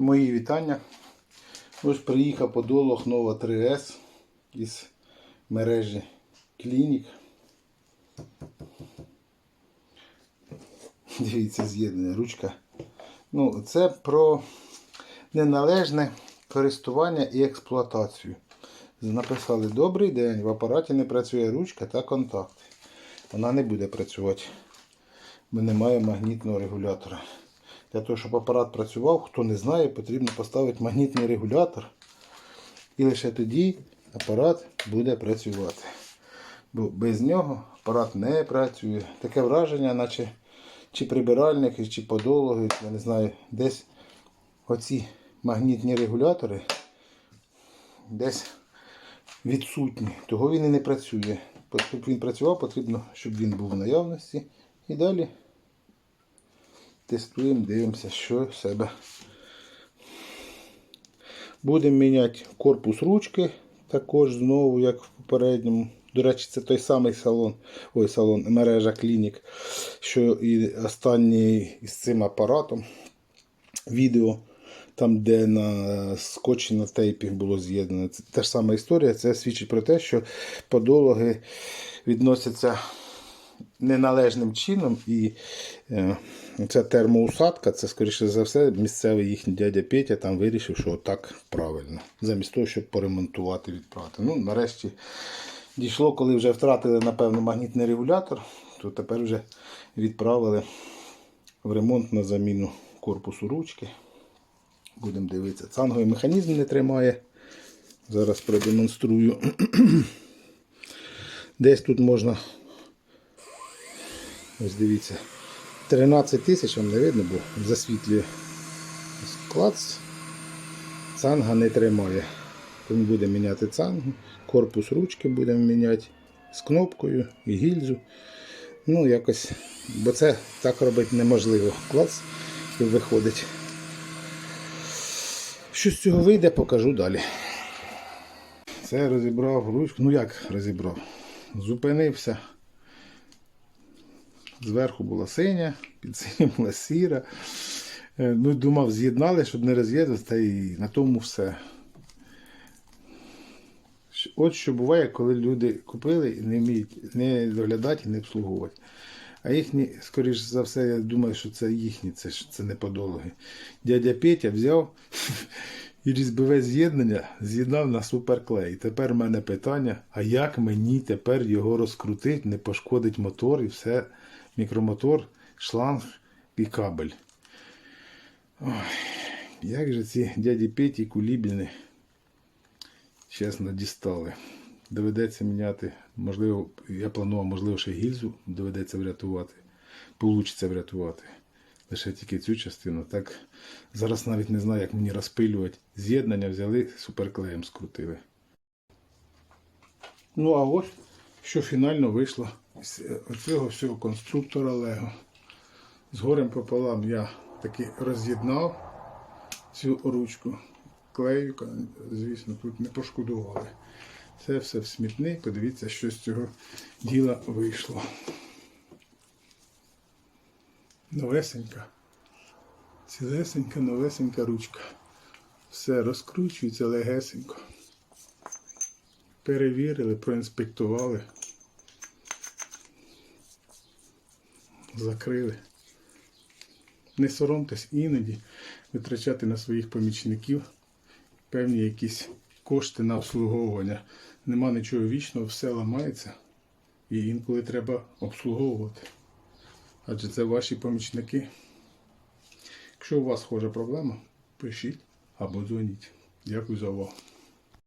Мої вітання. Ось приїхав подолог Нова 3С із мережі клінік. Дивіться, з'єднання, ручка. Ну, це про неналежне користування і експлуатацію. Написали добрий день, в апараті не працює ручка та контакт. Вона не буде працювати, бо немає магнітного регулятора. Для того, щоб апарат працював, хто не знає, потрібно поставити магнітний регулятор. І лише тоді апарат буде працювати. Бо без нього апарат не працює. Таке враження, наче чи прибиральники, чи подологи, я не знаю, десь оці магнітні регулятори десь відсутні. Того він і не працює. Щоб він працював, потрібно, щоб він був в наявності. І далі тестуємо, дивимося, що в себе. Будемо міняти корпус ручки, також знову, як в попередньому. До речі, це той самий салон, ой, салон, мережа клінік, що і останній із цим апаратом. Відео, там, де на скотчі на тейпі було з'єднано. Це та ж сама історія. Це свідчить про те, що подологи відносяться неналежним чином. І е, ця термоусадка, це, скоріше за все, місцевий їхній дядя Петя там вирішив, що так правильно. Замість того, щоб поремонтувати, відправити. Ну, нарешті дійшло, коли вже втратили, напевно, магнітний регулятор, то тепер вже відправили в ремонт на заміну корпусу ручки. Будемо дивитися. Цанговий механізм не тримає. Зараз продемонструю. Десь тут можна. Ось дивіться. 13 тисяч, вам не видно, бо засвітлює клац. Цанга не тримає. Тому будемо міняти цангу. Корпус ручки будемо міняти з кнопкою і гільзу. Ну, якось, бо це так робити неможливо. Клац і виходить. Що з цього вийде, покажу далі. Це розібрав ручку. Ну як розібрав? Зупинився. Зверху була синя, під синім була сіра. Е, Ну, думав, з'єднали, щоб не роз'єднати, та і на тому все. От що буває, коли люди купили і не вміють не доглядати і не обслуговувати. А їхні, скоріш за все, я думаю, що це їхні, це, це не подологи. Дядя Петя взяв і різьбове з'єднання з'єднав на суперклей. Тепер в мене питання, а як мені тепер його розкрутити, не пошкодить мотор і все, мікромотор, шланг і кабель. Ой, як же ці дяді Петі кулібіни чесно дістали. Доведеться міняти, можливо, я планував, можливо, ще гільзу доведеться врятувати. Получиться врятувати. Лише тільки цю частину. Так зараз навіть не знаю, як мені розпилювати. З'єднання взяли, суперклеєм скрутили. Ну, а ось що фінально вийшло цього всього конструктора Лего. З горем пополам я таки роз'єднав цю ручку. Клею, звісно, тут не пошкодували. Це все в смітник. Подивіться, що з цього діла вийшло. Новесенька. Цілесенька, новесенька ручка. Все розкручується легесенько. Перевірили, проінспектували. Закрили. Не соромтесь іноді витрачати на своїх помічників певні якісь кошти на обслуговування. Нема нічого вічного, все ламається. І інколи треба обслуговувати. Адже це ваші помічники. Якщо у вас схожа проблема, пишіть або дзвоніть. Дякую за увагу.